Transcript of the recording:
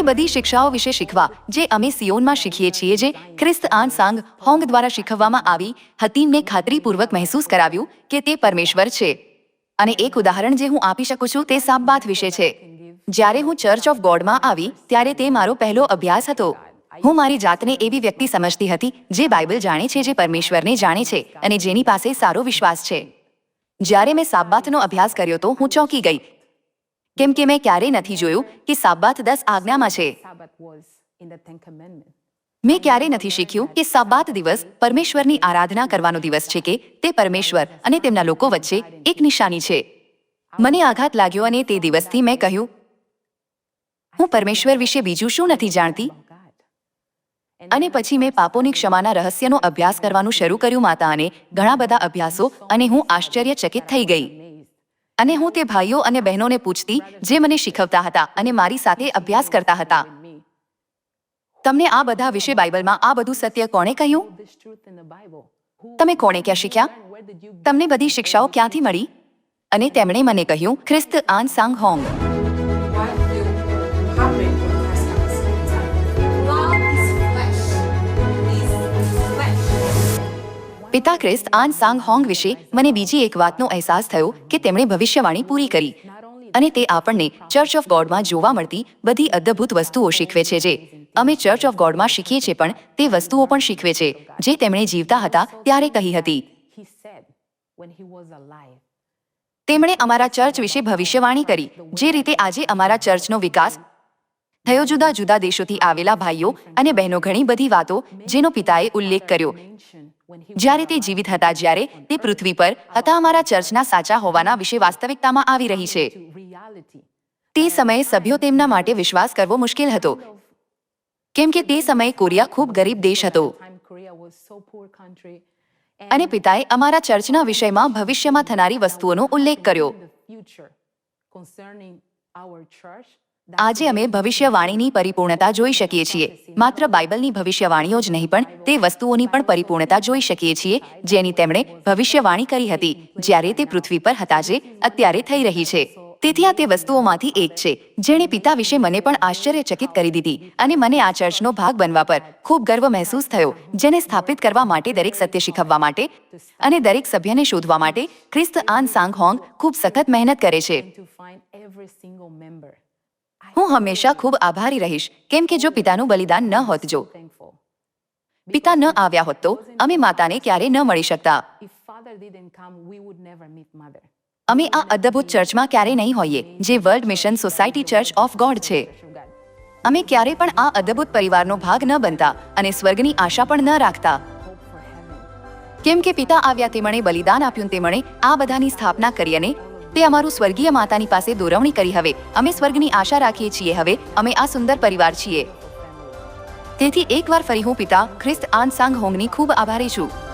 તે બધી શિક્ષાઓ વિશે શીખવા, જે અમે સિયોનમાં શીખીએ છીએ, જે ખ્રિસ્ત આન સાંગ હોંગ દ્વારા શીખવવામાં આવી હતી ખાતરીપૂર્વક મહેસૂસ કરાવ્યું કે તે પરમેશ્વર છે. અને એક ઉદાહરણ જે હું આપી શકું છું તે સાબબાથ વિશે છે. જ્યારે હું ચર્ચ ઓફ ગોડમાં આવી, ત્યારે તે મારો પહેલો અભ્યાસ હતો. હું મારી જાતને એવી વ્યક્તિ સમજતી હતી, જે બાઇબલ જાણે છે, જે પરમેશ્વરને જાણે છે અને જેની પાસે સારો વિશ્વાસ છે. જ્યારે મેં સાબબાથનો અભ્યાસ કર્યો તો હું ચોંકી ગઈ કેમ કે મેં ક્યારેય નથી જોયું કે સાબાત દસ આજ્ઞામાં છે. મેં ક્યારેય નથી શીખ્યું કે સાબાત દિવસ પરમેશ્વરની આરાધના કરવાનો દિવસ છે કે તે પરમેશ્વર અને તેમના લોકો વચ્ચે એક નિશાની છે મને આઘાત લાગ્યો અને તે દિવસથી મેં કહ્યું હું પરમેશ્વર વિશે બીજું શું નથી જાણતી અને પછી મેં પાપોની ક્ષમાના રહસ્યનો અભ્યાસ કરવાનું શરૂ કર્યું માતા અને ઘણા બધા અભ્યાસો અને હું આશ્ચર્યચકિત થઈ ગઈ. અને હું તે ભાઈઓ અને બહેનોને પૂછતી, જે મને શીખવતા હતા અને મારી સાથે અભ્યાસ કરતા હતા. તમને આ બધા વિશે બાઇબલમાં આ બધું સત્ય કોણે કહ્યું? તમે કોણે ક્યાં શીખ્યા? તમને બધી શિક્ષાઓ ક્યાંથી મળી? અને તેમણે મને કહ્યું, ખ્રિસ્ત આન સાંગ હોંગ. પિતા ખ્રિસ્ત આન સાંગ હોંગ વિશે મને બીજી એક વાતનો અહેસાસ થયો કે તેમણે ભવિષ્યવાણી પૂરી કરી. અને તે આપણને ચર્ચ ઓફ ગોડમાં જોવા મળતી બધી અદ્ભુત વસ્તુઓ શીખવે છે જે અમે ચર્ચ ઓફ ગોડમાં શીખીએ છીએ પણ તે વસ્તુઓ પણ શીખવે છે જે તેમણે જીવતા હતા ત્યારે કહી હતી? તેમણે અમારા ચર્ચ વિશે ભવિષ્યવાણી કરી જે રીતે આજે અમારા ચર્ચનો વિકાસ થયો જુદા જુદા દેશોથી આવેલા ભાઈઓ અને બહેનો ઘણી બધી વાતો જેનો પિતાએ ઉલ્લેખ કર્યો. જ્યારે તે જીવિત હતા જ્યારે તે પૃથ્વી પર હતા અમારા ચર્ચના સાચા હોવાના વિશે વાસ્તવિકતામાં આવી રહી છે. તે સમયે સભ્યો તેમના માટે વિશ્વાસ કરવો મુશ્કેલ હતો. કેમ કે તે સમયે કોરિયા ખૂબ ગરીબ દેશ હતો. અને પિતાએ અમારા ચર્ચના વિષયમાં ભવિષ્યમાં થનારી વસ્તુઓનો ઉલ્લેખ કર્યો. આજે અમે ભવિષ્યવાણીની પરિપૂર્ણતા જોઈ શકીએ છીએ. માત્ર બાઇબલની ભવિષ્યવાણીઓ જ નહીં, પણ તે વસ્તુઓની પણ પરિપૂર્ણતા જોઈ શકીએ છીએ, જેની તેમણે ભવિષ્યવાણી કરી હતી, જ્યારે તે પૃથ્વી પર હતા જે અત્યારે થઈ રહી છે. તેથી આ તે વસ્તુઓમાંથી એક છે, જેણે પિતા વિશે મને પણ આશ્ચર્યચકિત કરી દીધી અને મને આ ચર્ચનો ભાગ બનવા પર ખૂબ ગર્વ મહેસૂસ થયો, જેને સ્થાપિત કરવા માટે દરેક સત્ય શીખવવા માટે અને દરેક સભ્યને શોધવા માટે ખ્રિસ્ત આન સાંગ હોંગ ખૂબ સખત મહેનત કરે છે. હું હંમેશા ખૂબ આભારી રહીશ કેમ કે જો પિતાનું બલિદાન ન હોત જો પિતા ન આવ્યા હોત તો અમે માતાને ક્યારે ન મળી શકતા. અમે આ અદ્ભુત ચર્ચમાં ક્યારે નહીં હોઈએ જે world mission society church of God છે. અમે ક્યારે પણ આ અદ્ભુત પરિવારનો ભાગ ન બનતા અને સ્વર્ગની આશા પણ ન રાખતા. કેમ કે પિતા આવ્યા તેમણે બલિદાન આપ્યું તેમણે આ બધાની સ્થાપના કરી અને તે અમારું સ્વર્ગીય માતાની પાસે દોરવણી કરી હવે. અમે સ્વર્ગની આશા રાખીએ છીએ હવે. અમે આ સુંદર પરિવાર છીએ. તેથી એકવાર ફરી હું પિતા ખ્રિસ્ત આન સાંગ હોંગની ખૂબ આભારી છું.